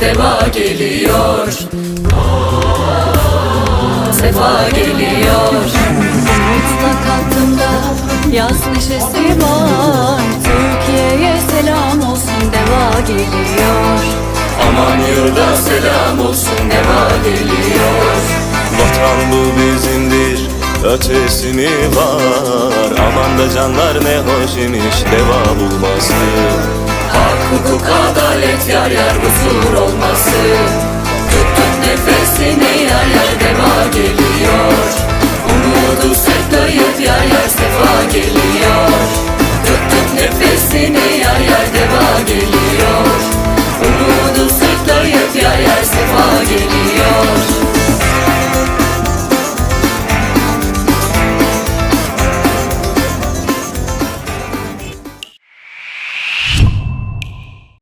Deva geliyor. Sefa geliyor. Mutlak altında yaz neşesi var. Türkiye'ye selam olsun deva geliyor. Aman yurda selam olsun Deva geliyor. Vatan bu bizimdir Ötesi mi var. Aman da canlar ne hoş imiş Deva bulması. Hak, hukuk, adalet yar yar huzur olması você.